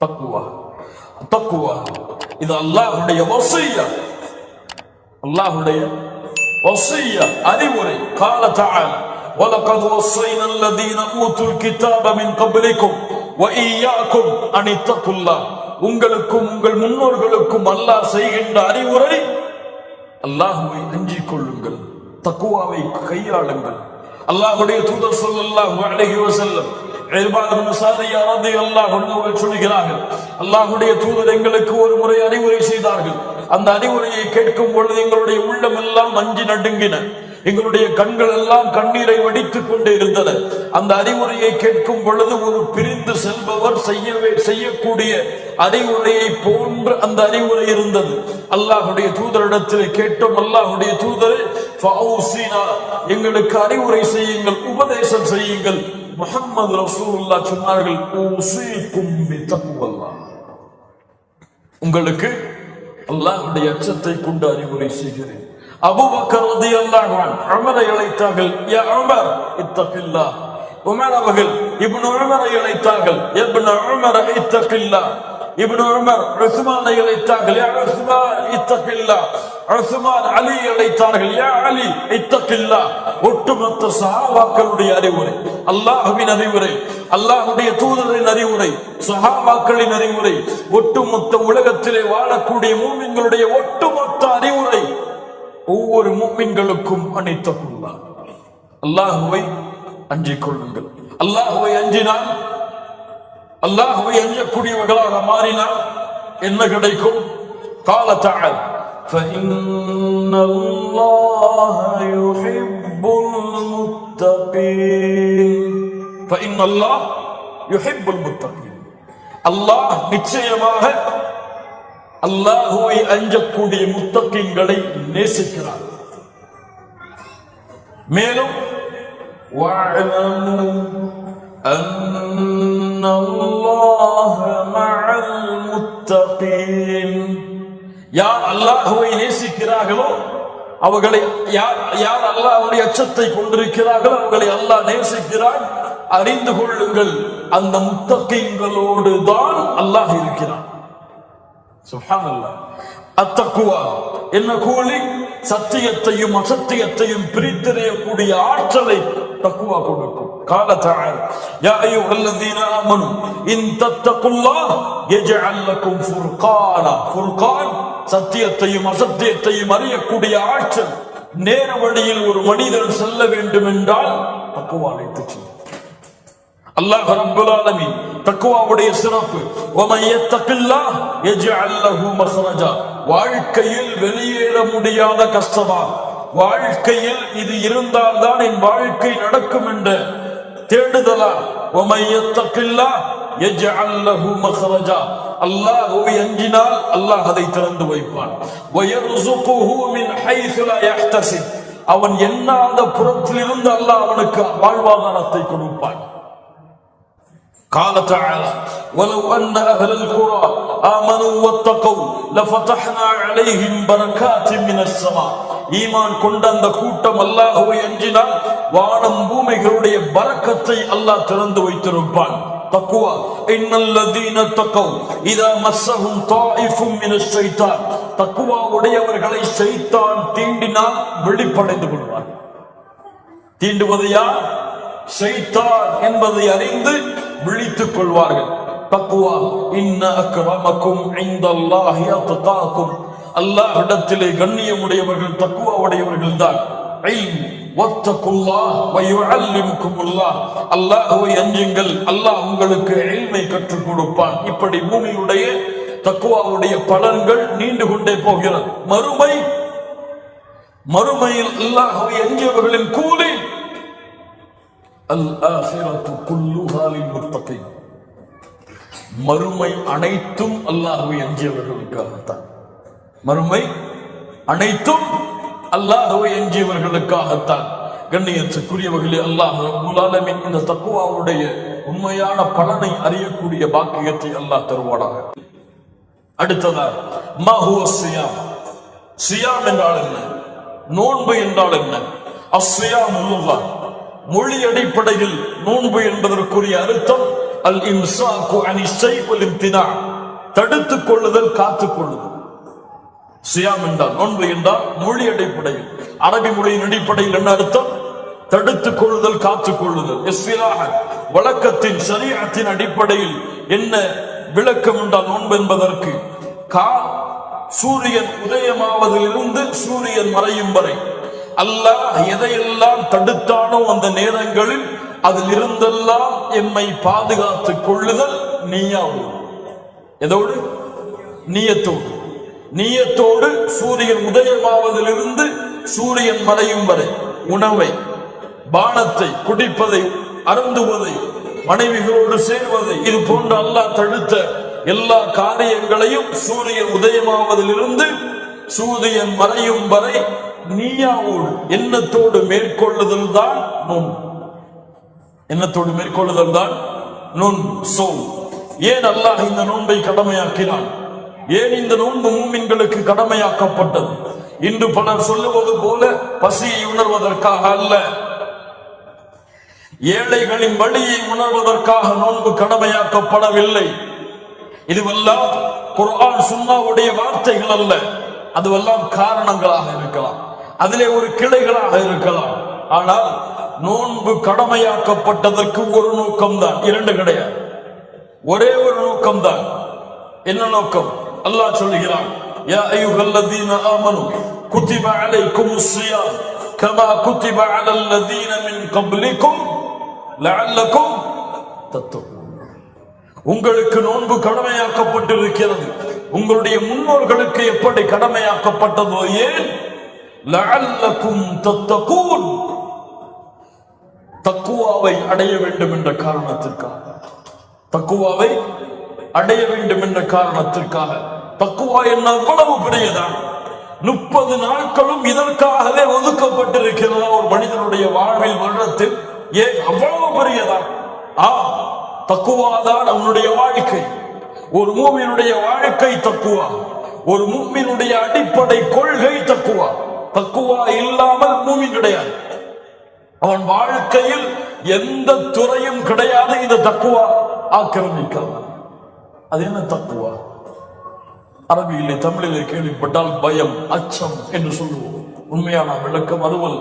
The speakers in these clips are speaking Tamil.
தக்குவா தக்குவா இது அல்லாஹ்வுடைய வசியா அல்லாஹ்வுடைய வசியா அறிவுரை கால تعالى ولقد وصينا الذين اوتوا الكتاب من قبلكم واياكم ان اتقوا الله உங்களுக்கும் உங்கள் முன்னோர்களுக்கும் அல்லாஹ் செய்கின்ற அறிவுரை அல்லாஹுவை அஞ்சிக் கொள்ளுங்கள் தக்குவாவை கையாளுங்கள் அல்லாஹ்வுடைய தூதர் ஸல்லல்லாஹு அலைஹி வஸல்லம் அவர்கள் சொல்கிறார்கள் அல்லாஹுடைய தூதர் எங்களுக்கு ஒரு முறை அறிவுரை செய்தார்கள். அந்த அறிவுரையை கேட்கும் பொழுது எங்களுடைய உள்ளம் எல்லாம் அஞ்சி நடுங்கின. எங்களுடைய கண்கள் எல்லாம் கண்ணீரை வடித்துக் கொண்டே இருந்தன. அந்த அறிவுரையை கேட்கும் பொழுது ஒரு பிரிந்து செல்பவர் செய்யவே செய்யக்கூடிய அறிவுரையை போன்று அந்த அறிவுரை இருந்தது. அல்லாஹுடைய தூதரிடத்தில் கேட்டோம் அல்லாஹுடைய தூதர் எங்களுக்கு அறிவுரை செய்யுங்கள் உபதேசம் செய்யுங்கள். முகம்மது ரசூல்லா சொன்னார்கள் உங்களுக்கு அல்லாஹுடைய அச்சத்தை கொண்டு அறிவுரை செய்கிறேன். அபுபக்கர் ரலியல்லாஹு அன்ஹு அமரை அழைத்தார்கள் யா உமர் இத்தகில்லாஹ். உமர் அவர்கள் இப்னு உமரை அழைத்தார்கள் இப்னு உமர் இத்தகில்லாஹ். இப்னு உமர் உஸ்மானை அழைத்தார்கள் யா உஸ்மான் உஸ்மான் அலி அழைத்தார்கள் யா அலி ஒட்டுமொத்த சஹாபாக்களுடைய அறிவுரை அல்லாஹ்வின் அறிவுரை அல்லாஹ்வுடைய தூதரின் அறிவுரை சஹாபாக்களின் அறிவுரை ஒட்டுமொத்த உலகத்திலே வாழக்கூடிய மூமின்களுடைய ஒட்டுமொத்த அறிவுரை ஒவ்வொரு மூமின்களுக்கும் அனைத்தக்குள்ளா அல்லாஹுவை அஞ்சிக் கொள்ளுங்கள். அல்லாஹுவை அஞ்சினால் அல்லாஹுவை அஞ்சக்கூடியவர்களாக மாறினால் என்ன கிடைக்கும் கால تعال فإن الله يحب المتقين فإن الله يحب المتقين அல்லாஹ் நிச்சயமாக அல்லாஹுவை அஞ்சக்கூடிய முத்தக்கிங்களை நேசிக்கிறார் மேலும் واعلموا அல்லாஹுவை நேசிக்கிறார்களோ அவர்களை யார் யார் அல்லாஹுடைய அச்சத்தை கொண்டிருக்கிறார்களோ அவர்களை அல்லாஹ் நேசிக்கிறான். அறிந்து கொள்ளுங்கள் அந்த முத்தகைங்களோடு தான் அல்லாஹ் இருக்கிறான். அத்தக்குவா என்ன கூலி? சத்தியத்தையும் அசத்தியத்தையும் பிரித்தறியக்கூடிய ஆற்றலை தக்குவா கொடுக்கும். காலத்தால் யா ஐயுஹல்லதீன ஆமனு இன் தத்தகுல்லாஹ் யஜஅல் லக்கும் ஃபுர்கானா. ஃபுர்கான் சத்தியத்தையும் அசத்தியத்தையும் அறியக்கூடிய ஆற்றல் நேர வழியில் ஒரு மனிதன் செல்ல வேண்டும் என்றால் தக்குவானை செய்யும் அல்லாஹ் ரப்புல் ஆலமீன் தக்குவாவுடைய சிறப்பு. வமைய தக்கில்லா எஜ்அல் லஹு மஹ்ரஜா. வாழ்க்கையில் வெளியேற முடியாத கஷ்டமா? வாழ்க்கையில் இது இருந்தால்தான் என் வாழ்க்கை நடக்கும் என்ற தேடுதலா? வமைய தக்கில்லா எஜ்அல் லஹு மஹ்ரஜா. அல்லாஹ்வை அஞ்சினால் அல்லாஹ் அதை திறந்து வைப்பான் ويرزقه من حيث لا يحتسب அவன் எண்ணாத புறத்திலிருந்து அல்லாஹ் அவனுக்கு வாழ்வாதாரத்தை கொடுப்பான் قال تعالى ولو أن أهل القرى آمنوا واتقوا لفتحنا عليهم بركات من السماء ஈமான் கொண்ட அந்த கூட்டம் அல்லாஹுவை அஞ்சினால் வானம் பூமிகளுடைய பரக்கத்தை அல்லாஹ் திறந்து வைத்திருப்பான் தக்குவா. இன்னல்லதீன தக்கவ். இதா மஸ்ஸஹும் தாயிஃபும் மினஷ் ஷைத்தான். தக்குவா உடையவர்களை ஷைத்தான் தீண்டினால் வெளிப்படைந்து கொள்வார். தீண்டுவது யார்? ஷைத்தான் என்பதை அறிந்து விழித்துக் கொள்வார்கள். தக்குவா. இன்ன அக்ரமக்கும் இந்தல்லாஹி அத்காக்கும் அல்லாஹ்விடத்திலே கண்ணியமுடையவர்கள் தக்குவா உடையவர்கள் தான் அல்லாஹுவை அஞ்சுங்கள் அல்லாஹ் உங்களுக்கு எளிமை கற்றுக் கொடுப்பான் இப்படி பூமியுடைய தக்குவாவுடைய பலன்கள் நீண்டு கொண்டே போகிறது மறுமை மறுமையில் அல்லாஹுவை அஞ்சியவர்களின் கூலி அல்-ஆஹிரத்து மறுமை அனைத்தும் அல்லாஹுவை அஞ்சியவர்களுக்காகத்தான் மறுமை அனைத்தும் அல்லாஹ்வை எஞ்சியவர்களுக்காகத்தான். கண்ணியத்துக்குரியவர்களே அல்லாஹ் முலாலமின் இந்த தக்குவாவுடைய உண்மையான பலனை அறியக்கூடிய பாக்கியத்தை அல்லாஹ் தருவாடாக அடுத்ததா மஹுவ ஹுவ சியாம் சியாம் என்றால் என்ன? நோன்பு என்றால் என்ன? அஸ்ஸியாம் லுகா மொழி அடிப்படையில் நோன்பு என்பதற்குரிய அர்த்தம் அல் இம்சாக்கு அனி ஷைவல் இம்தினா தடுத்துக் கொள்ளுதல் காத்துக் கொள்ளுதல். சியாம் என்றால் நோன்பு என்றால் மொழி அடிப்படையில் அரபி மொழியின் அடிப்படையில் என்ன அர்த்தம்? தடுத்துக் கொள்ளுதல் காத்துக் கொள்ளுதல். வழக்கத்தின் சரியத்தின் அடிப்படையில் என்ன விளக்கம் என்றால் நோன்பு என்பதற்கு கா சூரியன் உதயமாவதிலிருந்து சூரியன் மறையும் வரை அல்லாஹ் எதையெல்லாம் தடுத்தானோ அந்த நேரங்களில் அதில் இருந்தெல்லாம் எம்மை பாதுகாத்துக் கொள்ளுதல் நீயாவும் எதோடு? நீயத்தோடு. நீயத்தோடு சூரியன் உதயமாவதிலிருந்து சூரியன் மறையும் வரை உணவை பானத்தை குடிப்பதை அருந்துவதை மனைவிகளோடு சேர்வதை இது போன்ற அல்லாஹ் தடுத்த எல்லா காரியங்களையும் சூரியன் உதயமாவதிலிருந்து சூரியன் மறையும் வரை நீயாவோடு எண்ணத்தோடு மேற்கொள்ளுதல் தான் நுண். எண்ணத்தோடு மேற்கொள்ளுதல் தான் நோன் சோ ஏன் அல்லாஹ் இந்த நோன்பை கடமையாக்கினான்? ஏன் இந்த நோன்பு மூமின்களுக்கு கடமையாக்கப்பட்டது? இன்று பலர் சொல்லுவது போல பசியை உணர்வதற்காக அல்ல. ஏழைகளின் வழியை உணர்வதற்காக நோன்பு கடமையாக்கப்படவில்லை. இதுவெல்லாம் குர்ஆன் சும்மாவுடைய வார்த்தைகள் அல்ல. அதுவெல்லாம் காரணங்களாக இருக்கலாம். அதிலே ஒரு கிளைகளாக இருக்கலாம். ஆனால் நோன்பு கடமையாக்கப்பட்டதற்கு ஒரு நோக்கம்தான். இரண்டு கிடையாது. ஒரே ஒரு நோக்கம்தான். என்ன நோக்கம்? அல்லாஹ் சொல்லுகிறான் யா அய்யுஹல்லதீன ஆமனு குத்திப அலைக்கும் ஸியாம் கமா குத்திப அலல் லதீன மின் கப்லிக்கும் லஅல்லக்கும் தத்தகுன் உங்களுக்கு நோன்பு கடமையாக்கப்பட்டிருக்கிறது. உங்களுடைய முன்னோர்களுக்கு எப்படி கடமையாக்கப்பட்டதோ ஏன்? லஅல்லக்கும் தத்தகூன். தக்குவாவை அடைய வேண்டும் என்ற காரணத்திற்காக. தக்குவாவை அடைய வேண்டும் என்ற காரணத்திற்காக. தக்குவா என்ன அவ்வளவு பெரியதான் முப்பது நாட்களும் இதற்காகவே ஒதுக்கப்பட்டிருக்கிறதா. ஒரு மனிதனுடைய வாழ்வில் வருடத்தில் ஏன் அவ்வளவு பெரியதான். ஆ தக்குவாதான் அவனுடைய வாழ்க்கை. ஒரு மூமியினுடைய வாழ்க்கை தக்குவா. ஒரு மூமியினுடைய அடிப்படை கொள்கை தக்குவா. தக்குவா இல்லாமல் மூமின் கிடையாது. அவன் வாழ்க்கையில் எந்த துறையும் கிடையாது. இந்த தக்குவா ஆக்கிரமிக்காமல் அது என்ன தக்குவா? அரபியிலே தமிழிலே கேள்விப்பட்டால் பயம் அச்சம் என்று சொல்லுவோம் உண்மையான விளக்கம் அதுவல்ல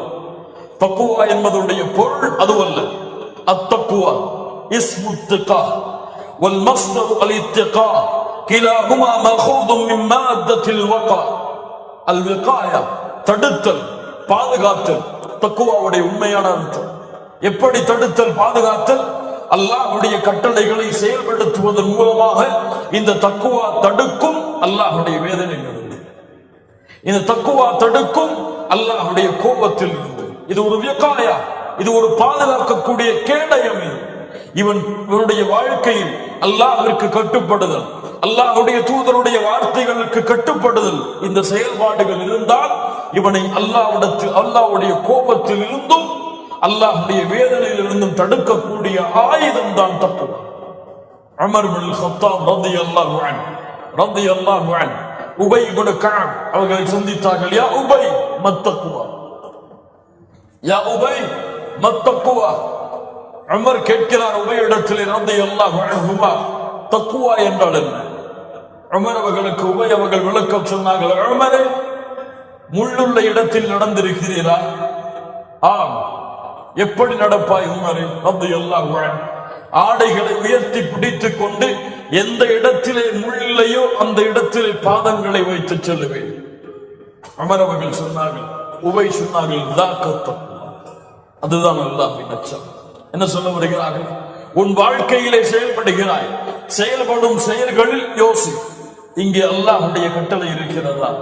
தக்குவா என்பதனுடைய பொருள் அதுவல்ல அத்தக்குவா இஸ்முத்துகா والمصدر الاتقاء كلاهما ماخوذ من مادة الوقاء الوقاية தடுத்தல் பாதுகாத்தல் தக்குவாவுடைய உண்மையான அர்த்தம் எப்படி தடுத்தல் பாதுகாத்தல் அல்லாஹ்வுடைய கட்டளைகளை செயல்படுத்துவதன் மூலமாக இந்த தக்குவா தடுக்கும் அல்லாஹுடைய வேதனையில் இருந்து இந்த தக்குவா தடுக்கும் அல்லாஹுடைய கோபத்தில் இருந்து. இது ஒரு வியக்காயா இது ஒரு பாதுகாக்கக்கூடிய கேடயம் இவன் இவனுடைய வாழ்க்கையில் அல்லாஹிற்கு கட்டுப்படுதல் அல்லாஹுடைய தூதருடைய வார்த்தைகளுக்கு கட்டுப்படுதல் இந்த செயல்பாடுகள் இருந்தால் இவனை அல்லாவிடத்தில் அல்லாவுடைய கோபத்தில் இருந்தும் அல்லாஹுடைய வேதனையில் இருந்தும் தடுக்கக்கூடிய ஆயுதம் தான் தப்பு அமர் பின் ரந்தி ரலியல்லாஹு அன்ஹு உபை இப்னு கஅப் அவர்களை சந்தித்தார்கள் யா உபை மத்தக்குவா யா உபை மத்தக்குவா அமர் கேட்கிறார் உபையிடத்தில் ரலியல்லாஹு அன்ஹுமா தக்குவா என்றால் என்ன அமர் அவர்களுக்கு உபை அவர்கள் விளக்கம் சொன்னார்கள் அமரே முள்ளுள்ள இடத்தில் நடந்திருக்கிறீரா ஆம் எப்படி நடப்பாய் உமரே ரந்தி அன்ஹு ஆடைகளை உயர்த்தி பிடித்துக் கொண்டு எந்த இடத்திலே முள்ளையோ அந்த இடத்திலே பாதங்களை வைத்து செல்லுவேன். அமரவர்கள் சொன்னார்கள் உபை சொன்னார்கள் "தாக்கத்தம்." அதுதான் அல்லாஹின் அச்சம். என்ன சொல்ல வருகிறார்கள்? உன் வாழ்க்கையிலே செயல்படுகிறாய். செயல்படும் செயல்களில் யோசி. இங்கே அல்லாஹுடைய கட்டளை இருக்கிறதா?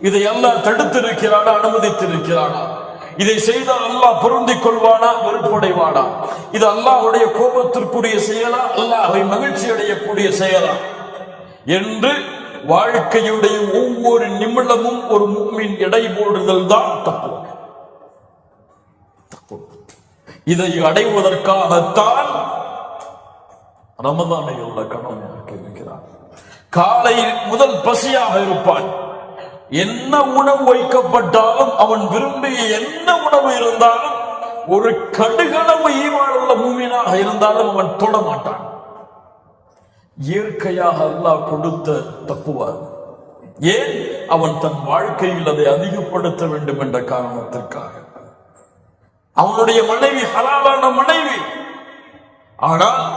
இதை அல்லாஹ் தடுத்திருக்கிறானா அனுமதித்திருக்கிறானா? இதை செய்தால் அல்லாஹ் பொருந்திக் கொள்வானா? வெறுப்படைவானா இது அல்லாஹுடைய கோபத்திற்குரிய செயலா? அல்லாஹை மகிழ்ச்சி அடையக்கூடிய செயலா? என்று வாழ்க்கையுடைய ஒவ்வொரு நிமிடமும் ஒரு முக்மின் எடை போடுதல் தான் தப்பு. தப்பு. இதை அடைவதற்காகத்தான் ரமதானை உள்ள கணவன் இருக்கிறார் காலை முதல் பசியாக இருப்பான். என்ன உணவு வைக்கப்பட்டாலும் அவன் விரும்பிய என்ன உணவு இருந்தாலும் ஒரு கடுகளவு ஈவாளுள்ள மூமினாக இருந்தாலும் அவன் தொட மாட்டான். இயற்கையாக அல்லாஹ் கொடுத்த தப்புவார் ஏன்? அவன் தன் வாழ்க்கையில் அதை அதிகப்படுத்த வேண்டும் என்ற காரணத்திற்காக. அவனுடைய மனைவி ஹலாலான மனைவி. ஆனால்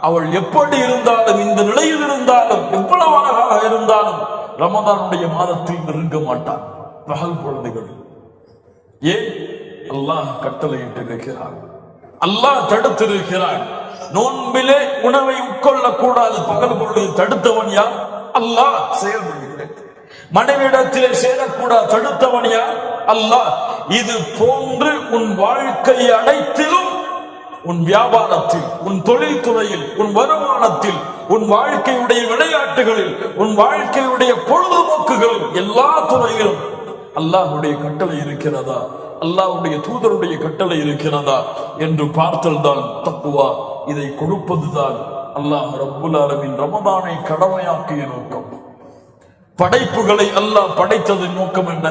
அவள் எப்படி இருந்தாலும் இந்த நிலையில் இருந்தாலும் எவ்வளவு அழகாக இருந்தாலும் ரமதானுடைய மாதத்தில் நெருங்க மாட்டான் பகல் குழந்தைகள். ஏன்? அல்லாஹ் கட்டளையிட்டிருக்கிறான். அல்லாஹ் தடுத்திருக்கிறான். நோன்பிலே உணவை உட்கொள்ளக் கூடாது பகல் பொழுது தடுத்தவன் யார்? அல்லாஹ் செயல்படுகிறேன். மனைவிடத்திலே சேரக்கூடாது. தடுத்தவன் யார்? அல்லாஹ். இது போன்று உன் வாழ்க்கை அனைத்திலும் உன் வியாபாரத்தில் உன் தொழில் துறையில் உன் வருமானத்தில் உன் வாழ்க்கையுடைய விளையாட்டுகளில் உன் வாழ்க்கையுடைய பொழுதுபோக்குகளில் எல்லா துறையிலும் அல்லாஹுடைய கட்டளை இருக்கிறதா? அல்லாஹுடைய தூதருடைய கட்டளை இருக்கிறதா? என்று பார்த்தல் தான் தப்புவா இதை கொடுப்பதுதான் அல்லாஹ் ரப்புல் ஆலமீன் ரமதானை கடமையாக்கிய நோக்கம். படைப்புகளை அல்லாஹ் படைத்ததின் நோக்கம் என்ன?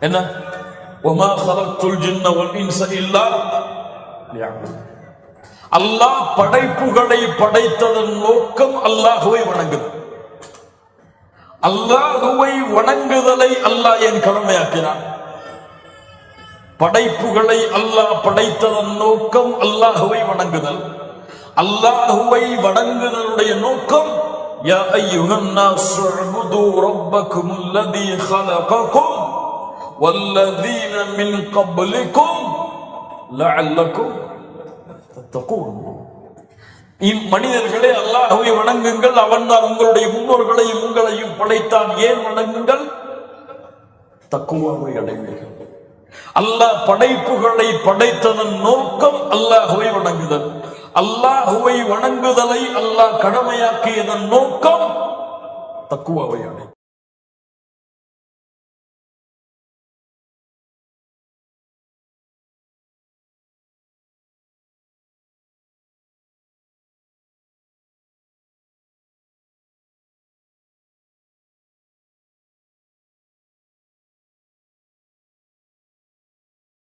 என்ன? ஒமா ஹலத்துல் ஜின்ன வல் இன்ச இல்லா அல்லாஹ் படைப்புகளை படைத்ததன் நோக்கம் அல்லாஹுவை வணங்குது. அல்லாஹுவை வணங்குதலை அல்லாஹ் என் கடமையாக்கினான்? படைப்புகளை அல்லாஹ் படைத்ததன் நோக்கம் அல்லாஹுவை வணங்குதல். அல்லாஹுவை வணங்குதலுடைய நோக்கம் யா ஐயுகன்னா சுஅபுது ரப்பக்கும் அல்லதி ஹலகக்கும் والذين من قبلكم لعلكم تتقون இம் மனிதர்களே அல்லாஹுவை வணங்குங்கள் அவன்தான் உங்களுடைய முன்னோர்களையும் உங்களையும் படைத்தான் ஏன் வணங்குங்கள் தக்குவாவை அடைவீர்கள் அல்லாஹ் படைப்புகளை படைத்ததன் நோக்கம் அல்லாஹுவை வணங்குதல் அல்லாஹுவை வணங்குதலை அல்லாஹ் கடமையாக்கியதன் நோக்கம் தக்குவாவை அடை